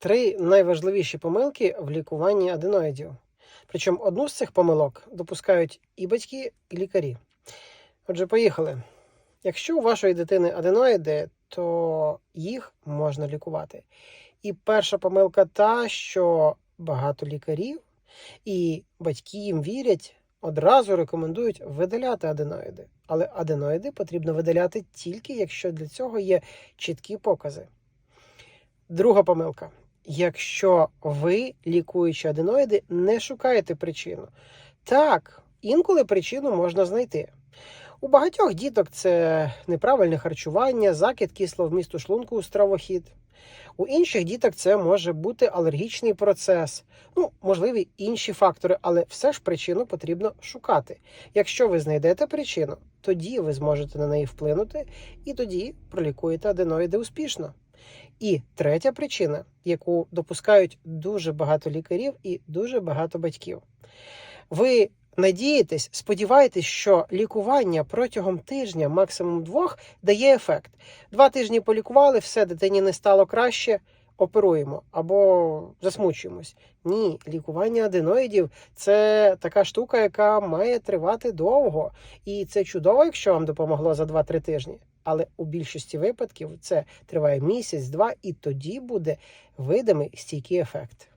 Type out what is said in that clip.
Три найважливіші помилки в лікуванні аденоїдів. Причому одну з цих помилок допускають і батьки, і лікарі. Отже, поїхали. Якщо у вашої дитини аденоїди, то їх можна лікувати. І перша помилка та, що багато лікарів і батьки їм вірять, одразу рекомендують видаляти аденоїди. Але аденоїди потрібно видаляти тільки, якщо для цього є чіткі покази. Друга помилка. Якщо ви, лікуючи аденоїди, не шукаєте причину. Так, інколи причину можна знайти. У багатьох діток це неправильне харчування, закид кислого вмісту шлунку у стравохід. У інших діток це може бути алергічний процес, ну, можливі інші фактори, але все ж причину потрібно шукати. Якщо ви знайдете причину, тоді ви зможете на неї вплинути і тоді пролікуєте аденоїди успішно. І третя причина, яку допускають дуже багато лікарів і дуже багато батьків. Ви надієтесь, сподіваєтесь, що лікування протягом тижня, максимум двох, дає ефект. Два тижні полікували, все, дитині не стало краще. Оперуємо або засмучуємось. Ні, лікування аденоїдів це така штука, яка має тривати довго. І це чудово, якщо вам допомогло за 2-3 тижні. Але у більшості випадків це триває місяць-два, і тоді буде видимий стійкий ефект.